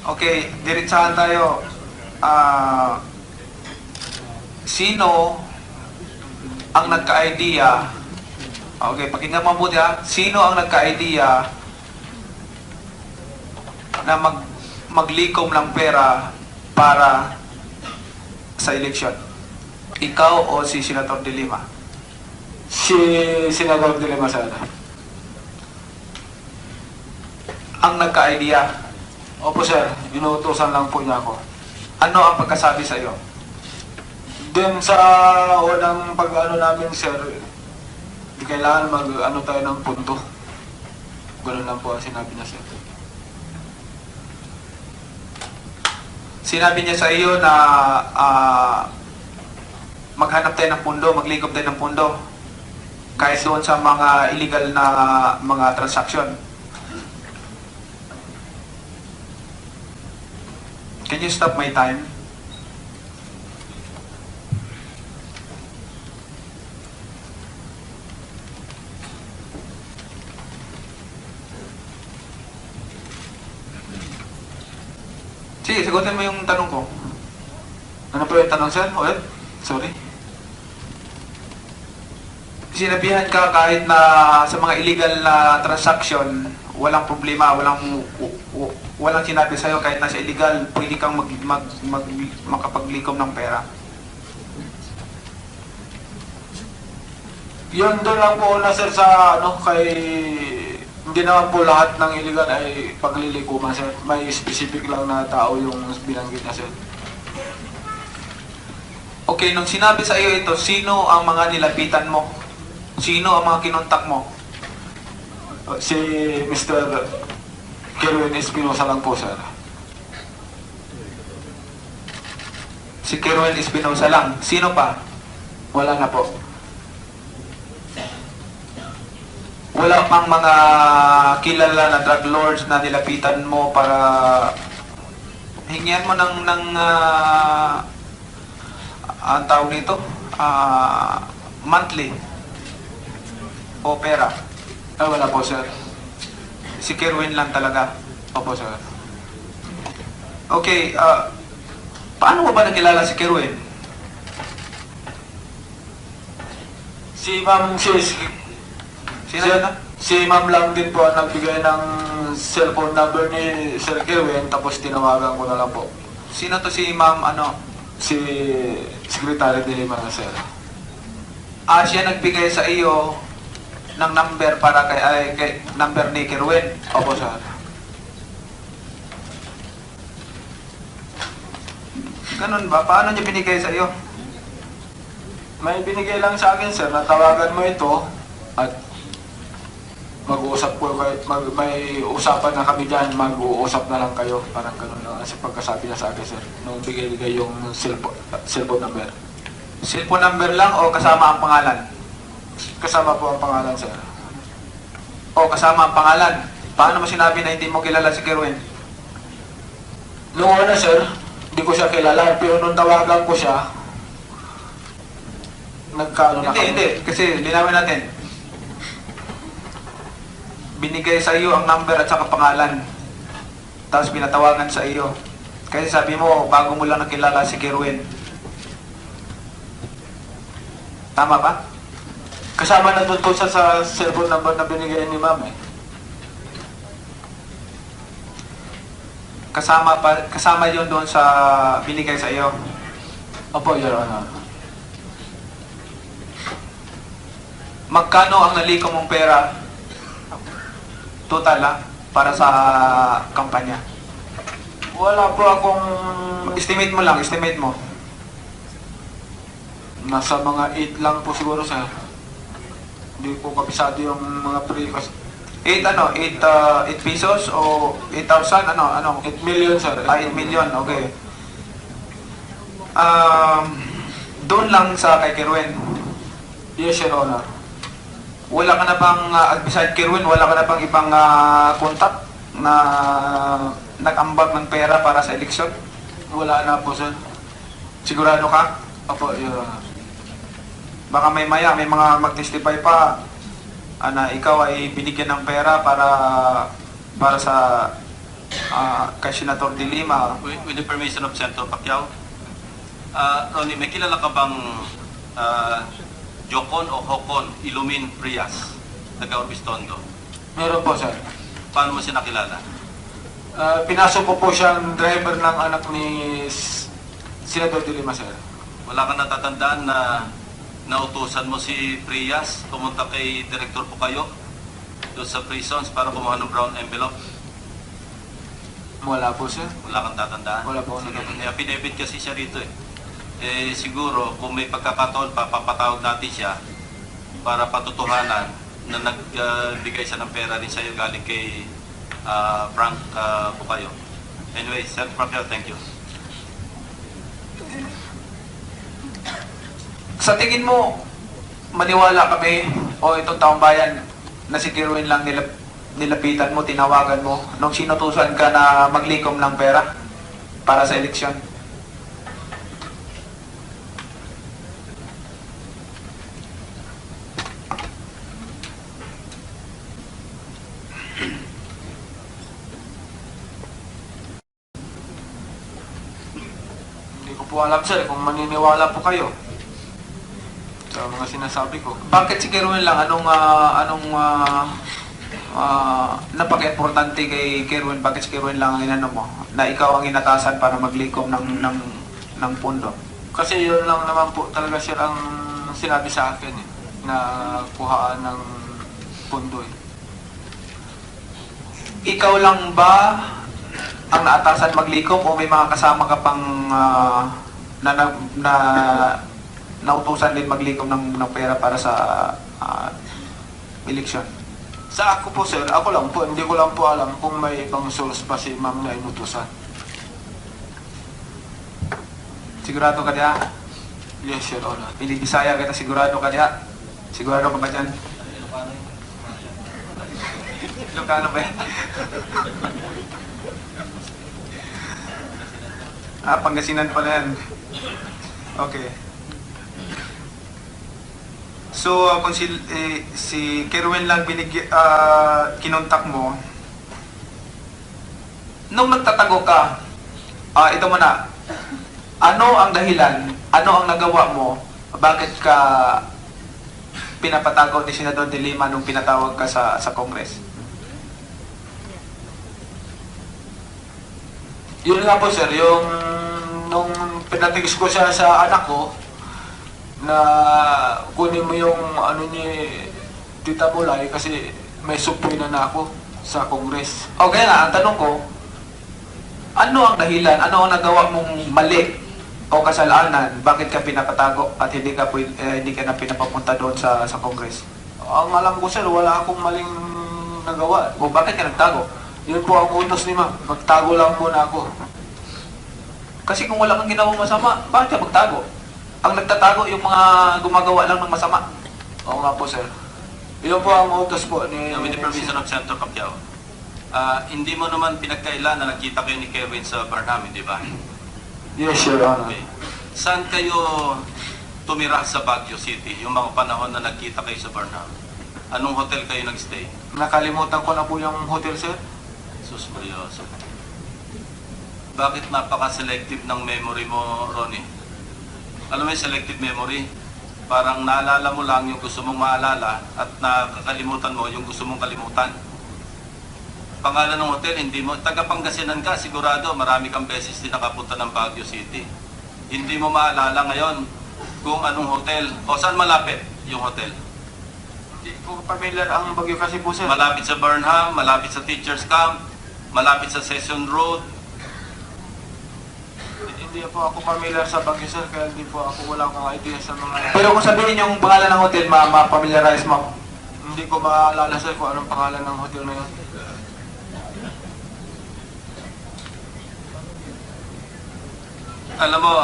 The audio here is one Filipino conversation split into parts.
Okay, diretsahan tayo. Ah, sino ang nagka-idea? Okay, pakinggan mo mabuti ha. Sino ang nagka-idea na mag maglikom ng pera para sa eleksyon? Ikaw o si Senator De Lima? Si Senador de Lima Sala. Ang nagka-idea, Opo sir, inuutosan lang po niya ako. ano ang pagkasabi sa iyo? Then sa unang pag-ano namin sir, di kailangan mag-ano tayo ng punto. Ganun lang po ang sinabi niya sir. Sinabi niya sa iyo na ah, maghanap tayo ng pundo, maglikom tayo ng pundo. Kahit doon sa mga illegal na mga transaction. Can you stop my time? Sige, sagutin mo yung tanong ko. Ano po yung tanong sir? Ulit? Sorry. sinabihan ka kahit na sa mga illegal na transaction, walang problema, walang walang sinabi sa'yo kahit nasa illegal, pwede kang mag, mag, mag, makapaglikom ng pera. Yun doon lang po una sir sa ano kay hindi naman po lahat ng illegal ay paglilikuman sir. May specific lang na tao yung binanggit niya sir. Okay, nung sinabi sa iyo ito, sino ang mga nilapitan mo? Sino ang mga kinontak mo? Si Mr. Kerwin Espinosa lang po sir. Si Kerwin Espinosa lang. Sino pa? Wala na po. Wala pang mga kilala na drug lords na nilapitan mo para hingian mo ng ng ah, ang tawag nito ah, monthly o pera. Ay wala po sir. Si Kerwin lang talaga. Opo sir. Okay, ah, paano mo ba nakilala si Kerwin? Si Ma'am si, si, Sino ah? si Ma'am lang din po ang nagbigay ng cellphone number ni Sir Kerwin tapos tinawagan ko na lang po. Sino to si Ma'am ano? Si Secretary de Lima sir. Ah, siya nagbigay sa iyo ng number para kay, ay, kay number ni Kerwin. Opo sir. Ganun ba? Paano niya binigay sa iyo? May binigay lang sa akin sir na tawagan mo ito at mag-uusap po mag, may usapan na kami dyan, mag-uusap na lang kayo. Parang ganun lang sa pagkasabi niya sa akin sir. Nung bigay-bigay yung cellphone, cellphone number. Cellphone number lang o kasama ang pangalan? Kasama po ang pangalan sir. O kasama ang pangalan? Paano mo sinabi na hindi mo kilala si Kerwin? Noong una sir, hindi ko siya kilala, pero nung tawagan ko siya, nagkaano na Hindi, kami. hindi. Kasi linawin natin. Binigay sa iyo ang number at saka pangalan. Tapos pinatawagan sa iyo. Kasi sabi mo, bago mo lang nakilala si Kerwin. Tama ba? Kasama na doon siya sa cellphone number na binigay ni ma'am eh. Kasama pa kasama 'yon doon sa binigay sa iyo. Opo, Your Honor. Magkano ang naliko mong pera? Total ah, para sa kampanya. Wala po akong Estimate mo lang, estimate mo. nasa mga 8 lang po siguro sir. Hindi po kabisado yung mga pre 8 ano, 8 uh, 8 pesos o 8,000 ano, ano? 8 million sir. Ah, 8 million, okay. Um, doon lang sa kay Kerwin. Yes, Your Honor. Wala ka na bang, uh, beside Kerwin, wala ka na bang ibang uh, contact na nag-ambag ng pera para sa eleksyon? Wala na po sir. Sigurado ka? Opo, Your Honor. Baka may maya, may mga mag-testify pa ah, na ikaw ay binigyan ng pera para para sa ah, kay Senator De Lima. With, with the permission of Senator Pacquiao, uh, Ronnie, may kilala ka bang uh, Jocon o Hocon Ilumin Prias, taga Orbistondo? Meron po, sir. Paano mo siya nakilala? Ah, pinasok ko po siyang driver ng anak ni S- Senador de Lima, sir. Wala ka natatandaan na nautusan mo si Prias pumunta kay Director po kayo doon sa prisons para kumuha ng brown envelope? Wala po, sir. Wala kang tatandaan? Wala po Sige, may affidavit kasi siya rito eh. Eh siguro kung may pagkakataon pa, papatawag natin siya para patutuhanan na nagbigay siya ng pera rin sa'yo galing kay ah, Frank uh, Bukayo. Anyway, Sir Pacquiao, thank you. Sa tingin mo, maniwala kami o itong taong bayan na si Kirwin lang nilap, nilapitan mo, tinawagan mo nung sinutusan ka na maglikom ng pera para sa eleksyon? Hindi ko po alam, sir, kung maniniwala po kayo sa mga sinasabi ko. Bakit si Kirwin lang? Anong, ah, anong, uh, napaka-importante kay Kirwin? Bakit si Kirwin lang ang inano mo? Na ikaw ang inatasan para maglikom ng, ng, ng pundo? Kasi yun lang naman po talaga sir ang sinabi sa akin eh, na kuhaan ng pundo eh. Ikaw lang ba ang naatasan maglikom o may mga kasama ka pang ah, na, na, na nautusan din maglikom ng, ng pera para sa ah, eleksyon? Sa ako po sir, ako lang po, hindi ko lang po alam kung may ibang source pa si ma'am na inutusan. Sigurado ka diya? Yes, Your Honor. Hindi Bisaya kita sigurado ka diya? Sigurado ka ba dyan? Ilocano ba yan? ah, Pangasinan pala yan. Okay. So, uh, kung si, eh, si Kerwin lang binig, ah, kinontak mo, nung nagtatago ka, ah, ito muna, ano ang dahilan, ano ang nagawa mo, bakit ka pinapatago ni Senador De Lima nung pinatawag ka sa, sa Congress? Yun nga po sir, yung nung pinatigis ko siya sa anak ko na kunin mo yung ano ni Tita Bulay kasi may supoy na na ako sa Congress. O kaya nga, ang tanong ko, ano ang dahilan, ano ang nagawa mong mali o kasalanan, bakit ka pinapatago at hindi ka, eh, hindi ka na pinapapunta doon sa, sa Congress? Ang alam ko sir, wala akong maling nagawa. O bakit ka nagtago? Yun po ang utos ni ma'am. Magtago lang muna ako. Kasi kung wala kang ginawang masama, bakit ka magtago? Ang nagtatago yung mga gumagawa lang ng masama. Oo nga po sir. Yun po ang utos po ni... With the permission of Senator Pacquiao, ah, hindi mo naman pinagkailan na nagkita kayo ni Kevin sa Barnum, di ba? Yes, Your Honor. Okay. Saan kayo tumira sa Baguio City, yung mga panahon na nagkita kayo sa Barnum? Anong hotel kayo nagstay? Nakalimutan ko na po yung hotel sir. Sus Marioso. Bakit napaka-selective ng memory mo, Ronnie? Alam mo selective memory? Parang naalala mo lang yung gusto mong maalala at nakakalimutan mo yung gusto mong kalimutan. Pangalan ng hotel, hindi mo. Taga Pangasinan ka, sigurado marami kang beses din nakapunta ng Baguio City. Hindi mo maalala ngayon kung anong hotel o saan malapit yung hotel. Hindi po familiar ang bagyo kasi po sir. Malapit sa Burnham, malapit sa Teachers Camp, malapit sa Session Road, Hindi po ako familiar sa bagyo sir, kaya hindi po ako wala akong idea sa mga... Pero kung sabihin yung pangalan ng hotel, ma- ma-familiarize mo. Hindi ko maalala sir kung anong pangalan ng hotel na yun. Alam mo,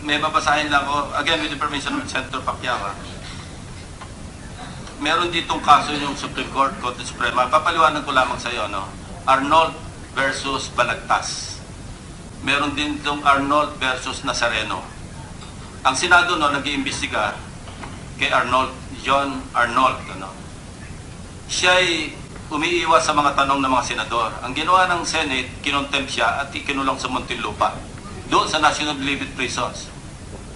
may babasahin lang ako, again with the permission of Senator Pacquiao. ha. Meron ditong kaso yung Supreme Court, Korte Suprema. Papaliwanag ko lamang sa iyo, no? Arnold versus Balagtas. Meron din ditong Arnold versus Nazareno. Ang Senado no, nag-iimbestiga kay Arnold, John Arnold. Ano? Siya'y umiiwas sa mga tanong ng mga senador. Ang ginawa ng Senate, kinontempt siya at ikinulong sa Muntinlupa. Doon sa National Believed Prisons.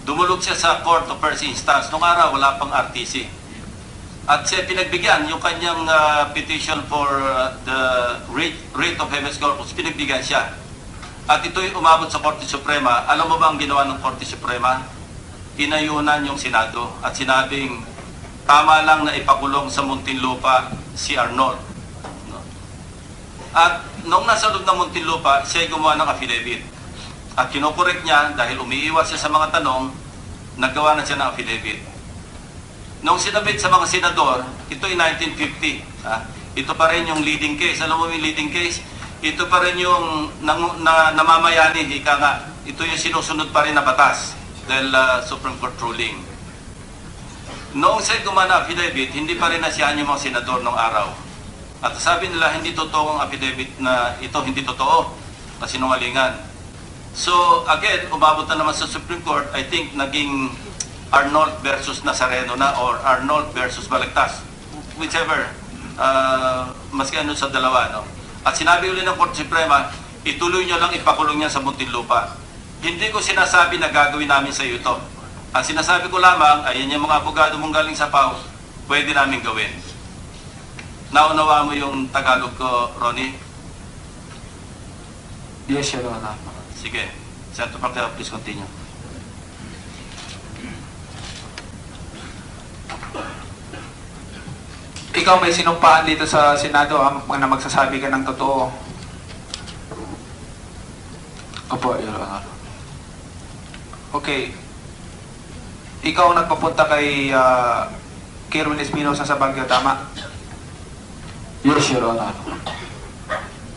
Dumulog siya sa Court of First Instance. Noong araw, wala pang RTC. At siya pinagbigyan yung kanyang ah, petition for ah, the rate, rate of habeas corpus, pinagbigyan siya. At ito'y umabot sa Korte Suprema. Alam mo ba ang ginawa ng Korte Suprema? Inayunan yung Senado at sinabing tama lang na ipakulong sa Muntinlupa si Arnold. No? At noong nasa loob ng Muntinlupa, siya gumawa ng affidavit. At kinokorek niya dahil umiiwas siya sa mga tanong, naggawa na siya ng affidavit. Nung sinabit sa mga senador, ito ay 1950. ah, ito pa rin yung leading case. Alam mo yung leading case? Ito pa rin yung nang, na, namamayani, ika nga. Ito yung sinusunod pa rin na batas dahil ah, Supreme Court ruling. Noong siya gumana affidavit, hindi pa rin nasiyahan yung mga senador noong araw. At sabi nila, hindi totoo ang affidavit na ito, hindi totoo, na sinungalingan. So, again, umabot na naman sa Supreme Court, I think naging Arnold versus Nazareno na or Arnold versus Balagtas. Whichever, uh, maski ano sa dalawa. No? At sinabi ulit ng Korte Suprema, ituloy nyo lang ipakulong niya sa Muntinlupa. Hindi ko sinasabi na gagawin namin sa iyo ito. Ang sinasabi ko lamang, ayan yung mga abogado mong galing sa PAO, pwede namin gawin. Naunawa mo yung Tagalog ko, Ronnie? Yes, Your Honor. Sige. Senator Pacquiao, please continue. Ikaw may sinumpaan dito sa Senado ang na magsasabi ka ng totoo. Opo, Your Honor. Okay. Ikaw ang nagpapunta kay uh, Kerwin Espinosa sa Baguio, tama? Yes, Your Honor.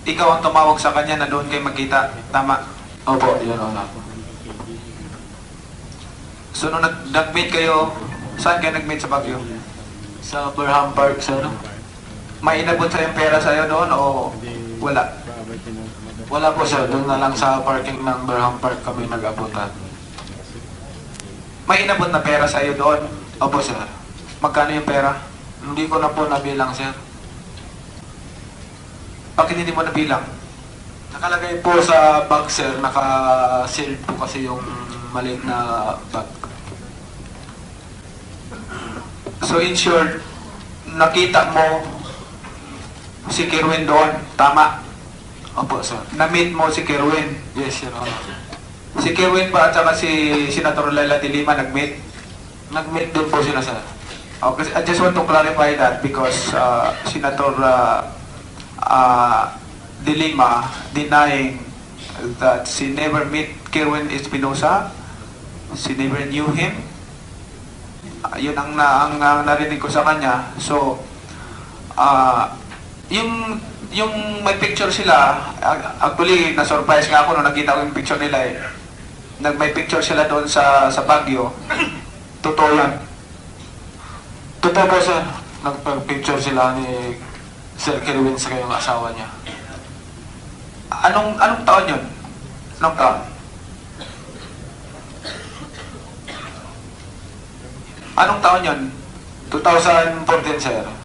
Ikaw ang tumawag sa kanya na doon kayo magkita, tama? Opo, Your Honor. So nung nag- nag-meet kayo, saan kayo nag-meet sa Baguio? Sa Burham Park, sir. May inabot sa yung pera sa'yo doon o wala? Wala po, sir. Doon na lang sa parking ng Burham Park kami nag-abutan. May inabot na pera sa'yo doon. Opo, sir. Magkano yung pera? Hindi ko na po nabilang, sir. Bakit hindi mo nabilang? Nakalagay po sa bag, sir. Naka-sealed po kasi yung maliit na bag. So in short, nakita mo si Kerwin doon, tama? Opo, sir. Na-meet mo si Kerwin. Yes, Your Honor. Si Kerwin ba at saka si Senator Laila de Lima nag-meet? Nag-meet din po sila, sir. Okay, I just want to clarify that because uh, Senator uh, uh, de Lima denying that she never met Kerwin Espinosa, she never knew him. Yun ang, na, ang uh, narinig ko sa kanya. So, uh, yung yung may picture sila, ac- actually, na-surprise nga ako nung nakita ko yung picture nila eh. Nag may picture sila doon sa sa Baguio. Totoo yan. Totoo po, sir. Nagpag-picture sila ni Sir Kerwin sa kayong asawa niya. Anong anong taon 'yon? Anong taon? Anong taon 'yon? 2014, sir.